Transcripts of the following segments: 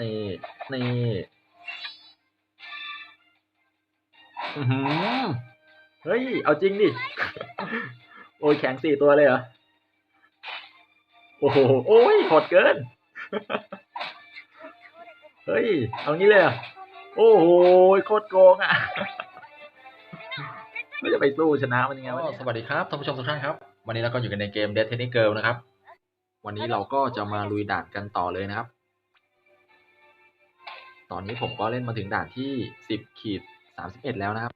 นี่นี่เฮ้ย เอาจริงดิ โอ้ยแข็งสี่ตัวเลยเหรอ โอ้โห โอ้ยโหดเกิน เฮ้ย เอางี้เลยเหรอโอ้โห โคตรโกงอะไม่จะไปสู้ชนะมันยังไงวะสวัสดีครับท่านผู้ชมทุกท่านครับ วันนี้เราก็อยู่กันในเกม Dead Tennis Girl นะครับ วันนี้เราก็จะมาลุยด่านกันต่อเลยนะครับ ตอนนี้ผมก็เล่นมาถึงด่านที่ 10ขีด31 แล้วนะครับ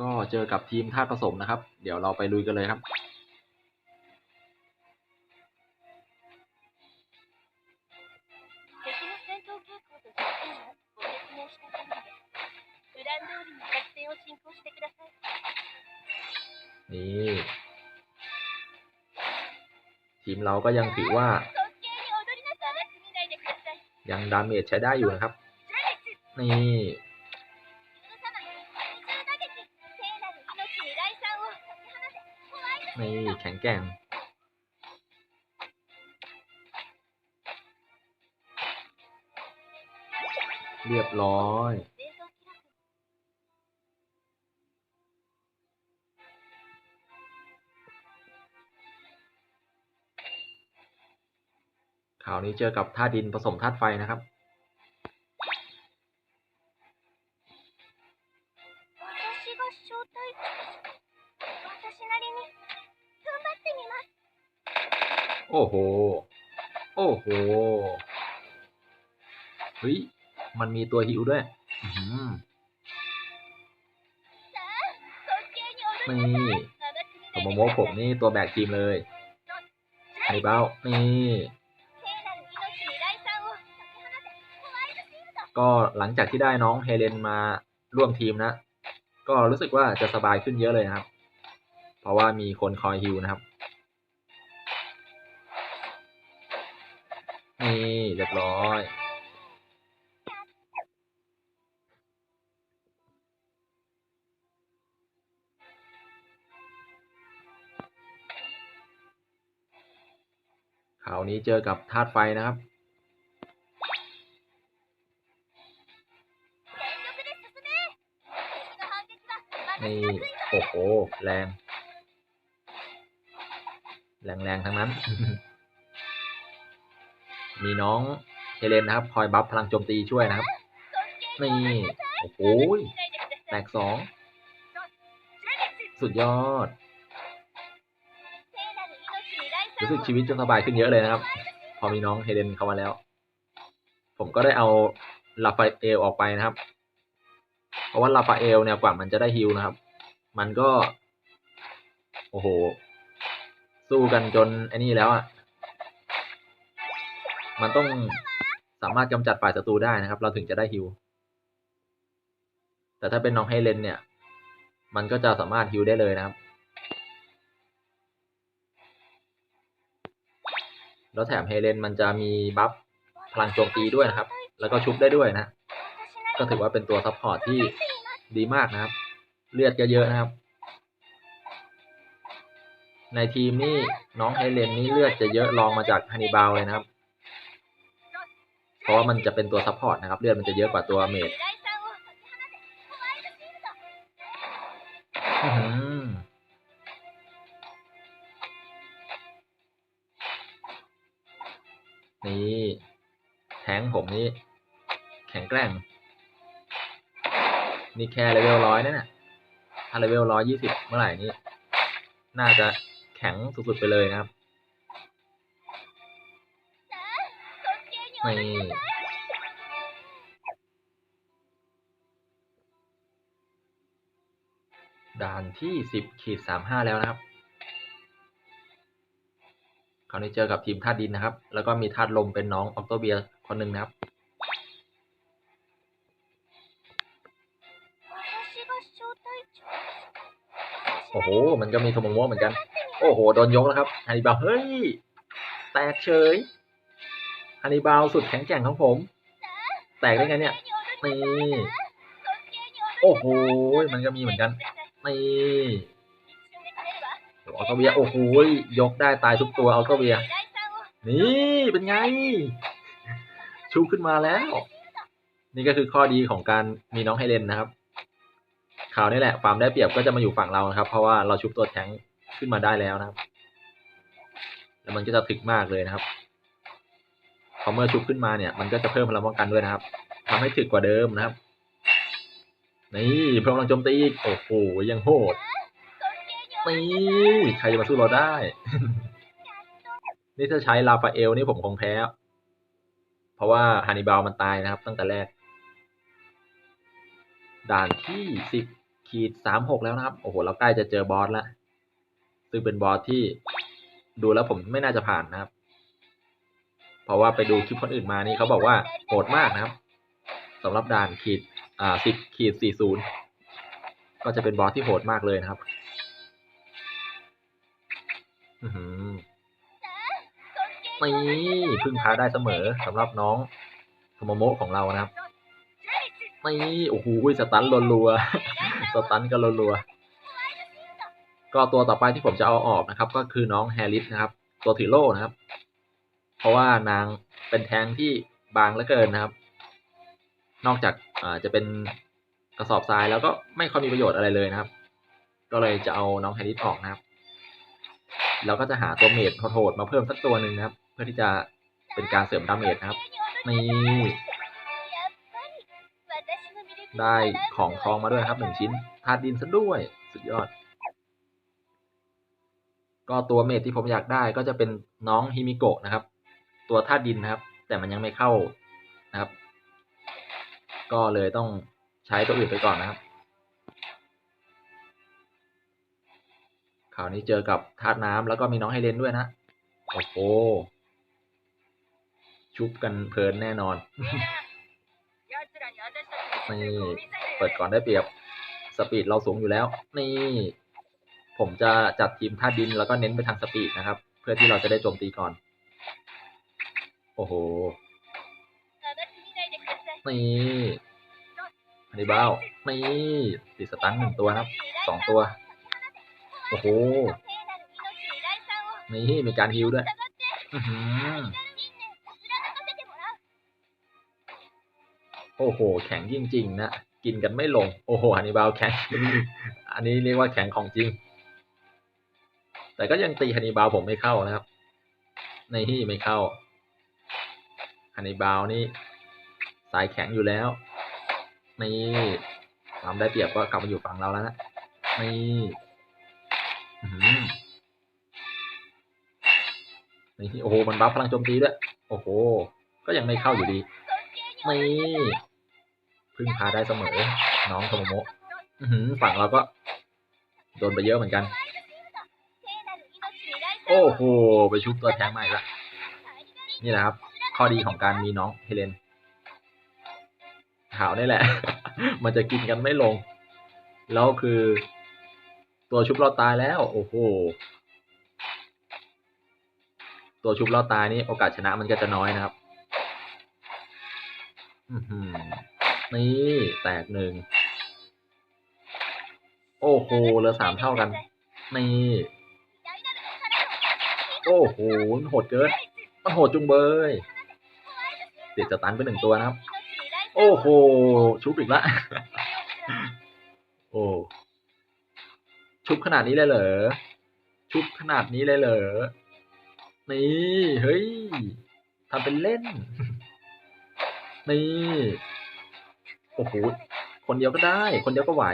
ก็เจอกับทีมธาตุผสมนะครับ เดี๋ยวเราไปลุยกันเลยครับนี่ ทีมเราก็ยังถือว่า ยังดาเมจใช้ได้อยู่นะครับ นี่ นี่แข็งแกร่งเรียบร้อย คราวนี้เจอกับธาตุดินผสมธาตุไฟนะครับ โอ้โห โอ้โห เฮ้ย มันมีตัวหิวด้วยนี่ผมโมโมผมนี่ตัวแบกทีมเลยไอ้เบ้านี่ ก็หลังจากที่ได้น้องเฮเลนมาร่วมทีมนะ ก็รู้สึกว่าจะสบายขึ้นเยอะเลยนะครับ เพราะว่ามีคนคอยฮิวนะครับนี่เรียบร้อย คราวนี้เจอกับธาตุไฟนะครับ โอ้โห แรง แรงแรงทั้งนั้น มีน้องเฮเลนนะครับ คอยบัฟพลังโจมตีช่วยนะครับ นี่ โอ้โห แตกสอง สุดยอด รู้สึกชีวิตจะสบายขึ้นเยอะเลยนะครับ พอมีน้องเฮเลนเข้ามาแล้ว ผมก็ได้เอาลาฟาเอลออกไปนะครับ เพราะว่าลาฟาเอลเนี่ยกว่ามันจะได้ฮิลนะครับ มันก็ โอ้โห สู้กันจนไอ้นี่แล้วอะ มันต้องสามารถกำจัดฝ่ายศัตรูได้นะครับ เราถึงจะได้ฮิลแต่ถ้าเป็นน้องเฮเลนเนี่ย มันก็จะสามารถฮิลได้เลยนะครับ แล้วแถมเฮเลนมันจะมีบัฟพลังโจมตีด้วยนะครับ แล้วก็ชุบได้ด้วยนะ ก็ถือว่าเป็นตัวซัพพอร์ตที่ดีมากนะครับ เลือดก็เยอะนะครับ ในทีมนี้น้องไฮเลนนี่เลือดจะเยอะรองมาจากฮันนิบาลเลยนะครับ เพราะว่ามันจะเป็นตัวซัพพอร์ตนะครับ เลือดมันจะเยอะกว่าตัวเมดนี่แทงผมนี่แข็งแกร่ง นี่แค่เลเวลร้อยนั่นน่ะ ถ้าเลเวลร้อยยี่สิบเมื่อไหร่นี้ น่าจะแข็งสุดๆไปเลยนะครับนี่ด่านที่สิบขีดสามห้าแล้วนะครับ คราวนี้เจอกับทีมธาตุดินนะครับ แล้วก็มีธาตุลมเป็นน้องออคโตเบียคนหนึ่งนะครับ โอ้โห มันก็มีโทโมโมะเหมือนกัน โอ้โห โดนยกแล้วครับฮันนิบาลเฮ้ย แตกเฉยฮันนิบาลสุดแข็งแกร่งของผม แตกได้ไงเนี่ยนี่โอ้โห มันก็มีเหมือนกันนี่อัลโตเบีย โอ้โห ยกได้ตายทุกตัวเอัลโตเบีย นี่เป็นไง ชูขึ้นมาแล้ว นี่ก็คือข้อดีของการมีน้องไฮเลนนะครับ คราวนี้แหละความได้เปรียบก็จะมาอยู่ฝั่งเรานะครับ เพราะว่าเราชุบตัวแทงขึ้นมาได้แล้วนะครับ แล้วมันก็จะถึกมากเลยนะครับพอเมื่อชุบขึ้นมาเนี่ย มันก็จะเพิ่มพลังป้องกันด้วยนะครับ ทำให้ถึกกว่าเดิมนะครับ นี่พลังโจมตีอีกโอ้โหยังโหดนี่ใครจะมาสู้เราได้ นี่ถ้าใช้ลาฟาเอลนี่ผมคงแพ้ เพราะว่าฮานิบาลมันตายนะครับ ตั้งแต่แรก ด่านที่สิบขีดสามหกแล้วนะครับ โอ้โห เราใกล้จะเจอบอสแล้ว ซึ่งเป็นบอสที่ดูแล้วผมไม่น่าจะผ่านนะครับ เพราะว่าไปดูคลิปคนอื่นมานี่เขาบอกว่าโหดมากนะครับสำหรับด่านขีดอ่าสิบขีดสี่ศูนย์ก็จะเป็นบอสที่โหดมากเลยนะครับนี่พึ่งพาได้เสมอสำหรับน้องโทโมโมะของเรานะครับ นี่โอ้โหสตันรัวๆสตันกันรัวๆก็ตัวต่อไปที่ผมจะเอาออกนะครับ ก็คือน้องแฮร์ริสนะครับ ตัวถือโล่นะครับ เพราะว่านางเป็นแทงที่บางเหลือเกินนะครับ นอกจากอ่าจะเป็นกระสอบทรายแล้วก็ไม่ค่อยมีประโยชน์อะไรเลยนะครับ ก็เลยจะเอาน้องแฮร์ริสออกนะครับแล้วก็จะหาตัวเมดโหดๆมาเพิ่มสักตัวหนึ่งนะครับ เพื่อที่จะเป็นการเสริมดาเมจนะครับนี่ ได้ของทองมาด้วยครับหนึ่งชิ้นธาตุดินซะด้วย สุดยอด ก็ตัวเมทที่ผมอยากได้ก็จะเป็นน้องฮิมิโกะนะครับ ตัวธาตุดินนะครับ แต่มันยังไม่เข้านะครับ ก็เลยต้องใช้ตัวอื่นไปก่อนนะครับคราวนี้เจอกับธาตุน้ำแล้วก็มีน้องไฮเลนด้วยนะ โอ้โหชุบกันเพลินแน่นอน นี่เปิดก่อนได้เปรียบสปีดเราสูงอยู่แล้ว นี่ ผมจะจัดทีมท่าดินแล้วก็เน้นไปทางสปีดนะครับ เพื่อที่เราจะได้โจมตีก่อน โอ้โหนี่อันนี้บ้านี่ติดสตันหนึ่งตัวครับสองตัว โอ้โหนี่มีการฮิวด้วย อือ โอ้โห แข็งจริงๆนะกินกันไม่ลง โอ้โหฮันนิบาลแข็ง อันนี้เรียกว่าแข็งของจริง แต่ก็ยังตีฮันนิบาลผมไม่เข้านะครับ ในที่ไม่เข้าฮันนิบาลนี่สายแข็งอยู่แล้ว นี่ความได้เปรียบก็กลับมาอยู่ฝั่งเราแล้วนะ นี่นี่โอ้โห มันบัฟพลังโจมตีด้วย โอ้โห ก็ยังไม่เข้าอยู่ดี นี่ พึ่งพาได้เสมอ น้องโทโมโมฝั่งเราก็โดนไปเยอะเหมือนกัน โอ้โห ไปชุบตัวแทงใหม่ละนี่แหละครับ ข้อดีของการมีน้องเฮเลนขาวนี่แหละ มันจะกินกันไม่ลง แล้วคือ ตัวชุบเราตายแล้ว โอ้โห ตัวชุบเราตายนี่โอกาสชนะมันก็จะน้อยนะครับ อืม นี่แตกหนึ่ง โอ้โหเหลือสามเท่ากัน นี่ โอ้โหโหดเกิน มันโหดจุงเบยติดสตันไปหนึ่งตัวนะครับ โอ้โห ชุบอีกละโอ้ชุบขนาดนี้เลยเหรอ ชุบขนาดนี้เลยเหรอ นี่ เฮ้ยทำเป็นเล่น นี่ โอ้โหคนเดียวก็ได้ คนเดียวก็ไหว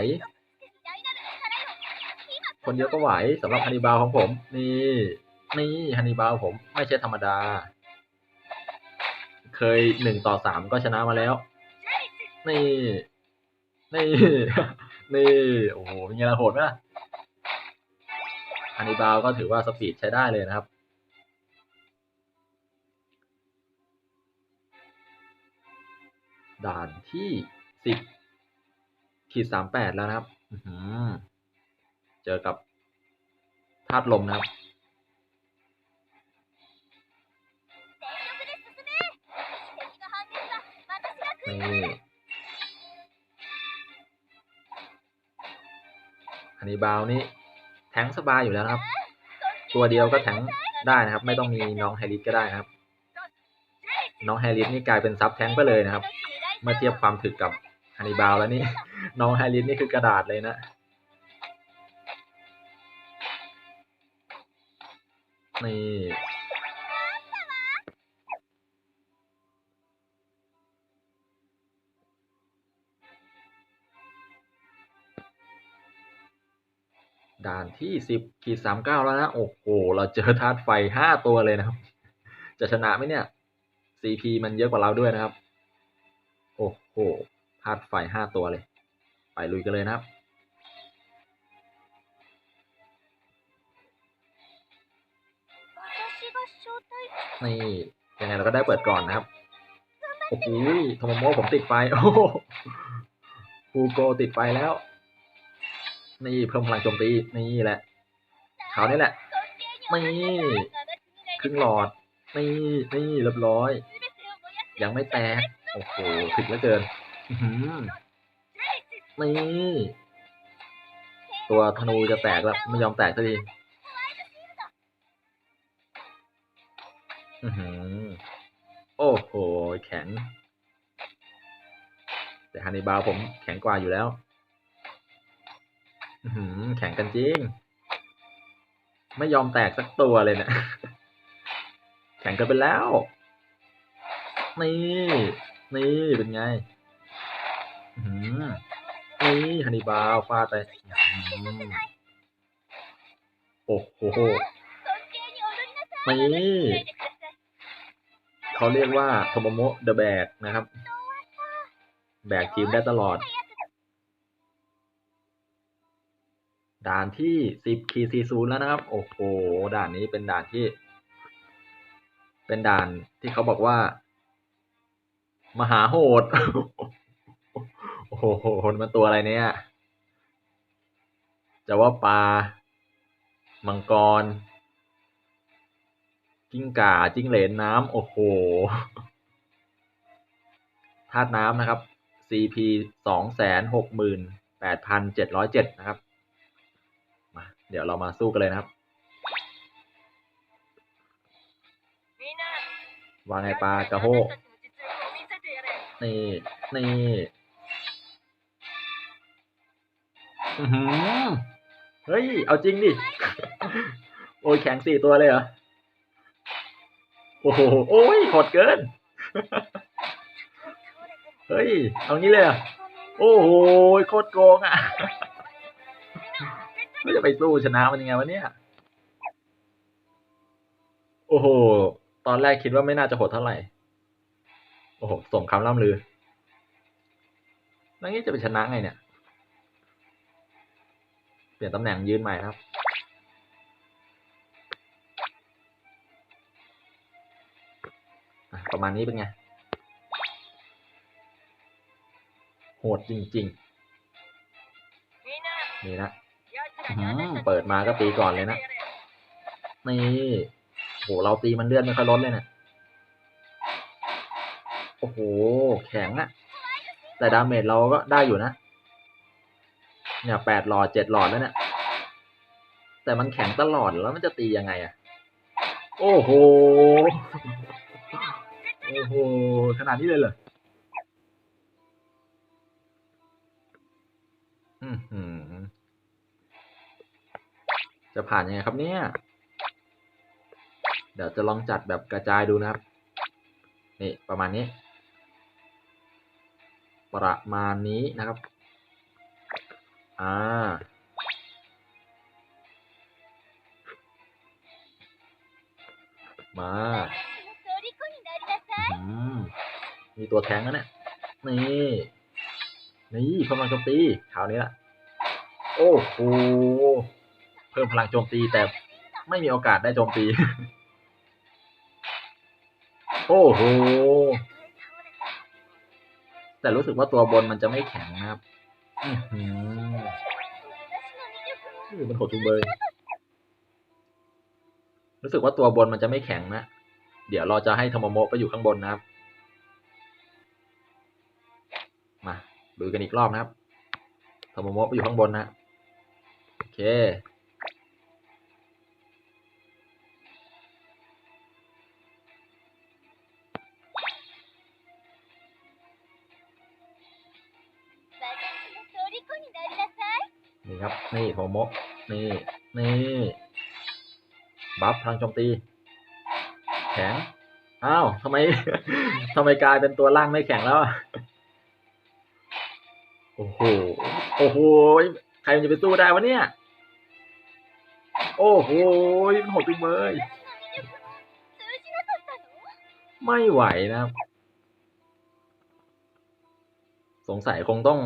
คนเดียวก็ไหวสำหรับฮันนิบาลของผม นี่นี่ฮันนิบาลผมไม่ใช่ธรรมดา เคยหนึ่งต่อสามก็ชนะมาแล้ว นี่ นี่ นี่โอ้โหเป็นไงล่ะโหดไหมล่ะฮันนิบาลก็ถือว่าสปีดใช้ได้เลยนะครับ ด่านที่ิบขีดสามแปดแล้วนะครับเจอกับธาตุลมนะครับอันนี้บาวนี้ แทงสบายอยู่แล้วนะครับ ตัวเดียวก็แทงได้นะครับ ไม่ต้องมีน้องไฮริสก็ได้นะครับ น้องไฮริสนี่กลายเป็นซับแทงไปเลยนะครับ เมื่อเทียบความถึกกับ ฮันนิบาลแล้วนี่ น้องไฮริสนี่คือกระดาษเลยนะ นี่ ด่านที่สิบขีดสามเก้าแล้วนะ โอ้โห เราเจอธาตุไฟห้าตัวเลยนะครับ จะชนะไหมเนี่ย CP มันเยอะกว่าเราด้วยนะครับ โอ้โห ธาตุไฟห้าตัวเลย ไปลุยกันเลยนะครับ นี่ยังไงเราก็ได้เปิดก่อนนะครับ โอ้โหโทโมโมะผมติดไฟ โอ้โหฟูโกติดไฟแล้ว นี่เพิ่มพลังโจมตี นี่แหละคราวนี้แหละ นี่ครึ่งหลอด นี่ นี่เรียบร้อย ยังไม่แตก โอ้โหถึกเหลือเกิน นี่ตัวธนูจะแตกแล้ว ไม่ยอมแตกสักทีอือหือโอ้โห แข็ง แต่ฮันนิบาลผมแข็งกว่าอยู่แล้วอือหือแข็งกันจริง ไม่ยอมแตกสักตัวเลยเนะี่ยแข่งกันไปแล้ว นี่ นี่ เป็นไง อื้อหือนี่ฮันนิบาลฟาดไปโอ้โหนี่เขาเรียกว่าโทโมโมะเดอะแบกนะครับ แบกทีมได้ตลอด ด่านที่สิบคีซีซูแล้วนะครับ โอ้โห ด่านนี้เป็นด่านที่ เป็นด่านที่เขาบอกว่า มหาโหด โอ้โหมันตัวอะไรเนี่ย จะว่าปลา มังกร กิ้งก่า จิ้งเหลนน้ำ โอ้โห ธาตุน้ำนะครับ CP สองแสนหกหมื่นแปดพันเจ็ดร้อยเจ็ดนะครับ มา เดี๋ยวเรามาสู้กันเลยนะครับว่าไงปลากระโฮกนี่ นี่ เฮ้ย เอาจริงดิ โอ้ยแข็งสี่ตัวเลยเหรอ โอ้โห โอ้ยโหดเกิน เฮ้ย เอางี้เลยเหรอะ โอ้โห โคตรโกงอะไม่จะไปสู้ชนะมันยังไงวะเนี่ย โอ้โห ตอนแรกคิดว่าไม่น่าจะโหดเท่าไหร่ โอ้โห ส่งคำล่ำลือ แล้วงี้จะไปชนะไงเนี่ย เปลี่ยนตำแหน่งยืนใหม่ครับ ประมาณนี้เป็นไง โหดจริง ๆ นี่นะเปิดมาก็ตีก่อนเลยนะ นี่โหเราตีมันเลือดไม่ค่อยลดเลยเนะี่ยโอ้โห แข็งอะแต่ดาเมจเราก็ได้อยู่นะ เนี่ยแปดหลอดเจ็ดหลอดแล้วเนี่ย แต่มันแข็งตลอดแล้วมันจะตียังไงอะโอ้โห โอ้โห ขนาดนี้เลยเหรออือหือจะผ่านยังไงครับเนี่ย เดี๋ยวจะลองจัดแบบกระจายดูนะครับ นี่ประมาณนี้ ประมาณนี้นะครับ อ่า มา อืม มีตัวแทงแล้วเนี่ย นี่ นี่เพิ่มพลังโจมตีคราวนี้ละโอ้โห เพิ่มพลังโจมตีแต่ไม่มีโอกาสได้โจมตี โอ้โห แต่รู้สึกว่าตัวบนมันจะไม่แข็งนะครับ มันโหดจุงเบย รู้สึกว่าตัวบนมันจะไม่แข็งนะ เดี๋ยวเราจะให้ธรรมโมะไปอยู่ข้างบนนะครับ มาดูกันอีกรอบนะครับธรรมโมะไปอยู่ข้างบนนะ โอเค นี่หัวมก นี่ นี่ บัฟทางโจมตี แข็ง อ้าวทำไมทำไมกลายเป็นตัวล่างไม่แข็งแล้วโอ้โห โอ้โห ใครจะไปสู้ได้วะเนี่ย โอ้โห มันโหดจุงเมยไม่ไหวนะครับสงสัยคงต้อง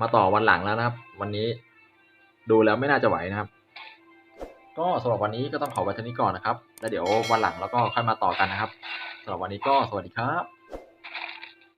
มาต่อวันหลังแล้วนะครับ วันนี้ ดูแล้วไม่น่าจะไหวนะครับ ก็สำหรับวันนี้ก็ต้องขอไว้เท่านี้ก่อนนะครับ แล้วเดี๋ยววันหลังเราก็ค่อยมาต่อกันนะครับสำหรับวันนี้ก็สวัสดีครับ